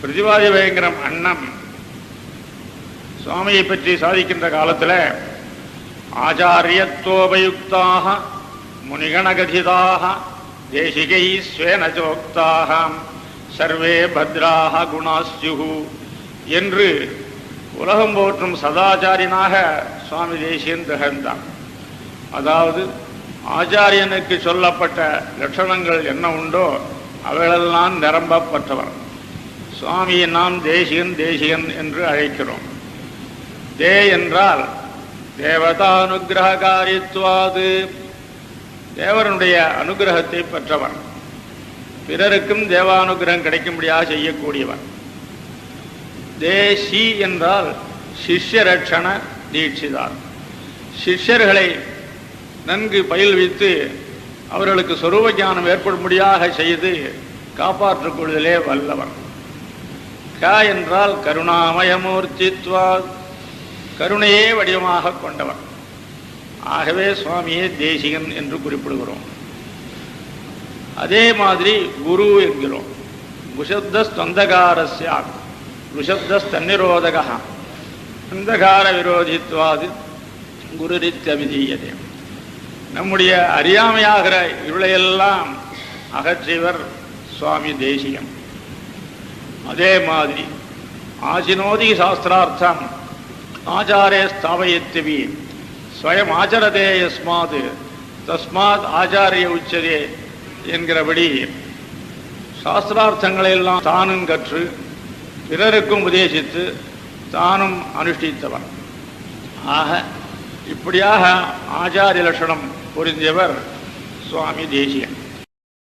பிரதிவாதி பயங்கரம் அண்ணம் சுவாமியை பற்றி சாதிக்கின்ற காலத்தில் ஆச்சாரியத்துவோபயுக்தாக முனிகணகதிதாக தேசிகை ஸ்வேனச்சோக்தாக சர்வே பத்ராக குணாஸ்யுகு என்று உலகம் போற்றும் சதாச்சாரியனாக சுவாமி தேசியன் திகழ்ந்தான். அதாவது ஆச்சாரியனுக்கு சொல்லப்பட்ட லட்சணங்கள் என்ன உண்டோ அவைகளெல்லாம் நிரம்பப்பட்டவன். சுவாமியை நாம் தேசிகன் தேசிகன் என்று அழைக்கிறோம். தே என்றால் தேவதானுகிரகாரித்வாது தேவனுடைய அனுகிரகத்தை பெற்றவன். பிறருக்கும் தேவானுகிரகம் கிடைக்கும்படியாக செய்யக்கூடியவன். தேசி என்றால் சிஷ்ய ரட்சண தீட்சிதார். சிஷ்யர்களை நன்கு பயில்வித்து அவர்களுக்கு சொரூப ஞானம் ஏற்படும்படியாக செய்து காப்பாற்றிக் கொள்வதிலே வல்லவன். க என்றால் கருணாமயமூர்த்தித்வா. கருணையே வடிவமாக கொண்டவர் ஆகவே சுவாமியே தேசிகன் என்று குறிப்பிடுகிறோம். அதே மாதிரி குரு என்கிறோம். குஷப்தஸ்தந்தகாரஸ்யா குஷப்தன்னிரோதக அந்தகார விரோதித்வாது குருரித்தவிதீயதே நம்முடைய அறியாமையாகிற இருளையெல்லாம் அகற்றிவர் சுவாமி தேசியம் அதே மாதிரி ஆசினோதி சாஸ்திரார்த்தம் ஆச்சாரே ஸ்தாபயத்திவி ஸ்வயம் ஆச்சரதே யஸ்மாத் தஸ்மாத் ஆச்சாரிய உச்சதே என்கிறபடி சாஸ்திரார்த்தங்களை எல்லாம் தானும் கற்று பிறருக்கும் உபதேசித்து தானும் அனுஷ்டித்தவன். ஆக இப்படியாக ஆச்சாரிய லட்சணம் புரிந்தவர் சுவாமி தேசியன்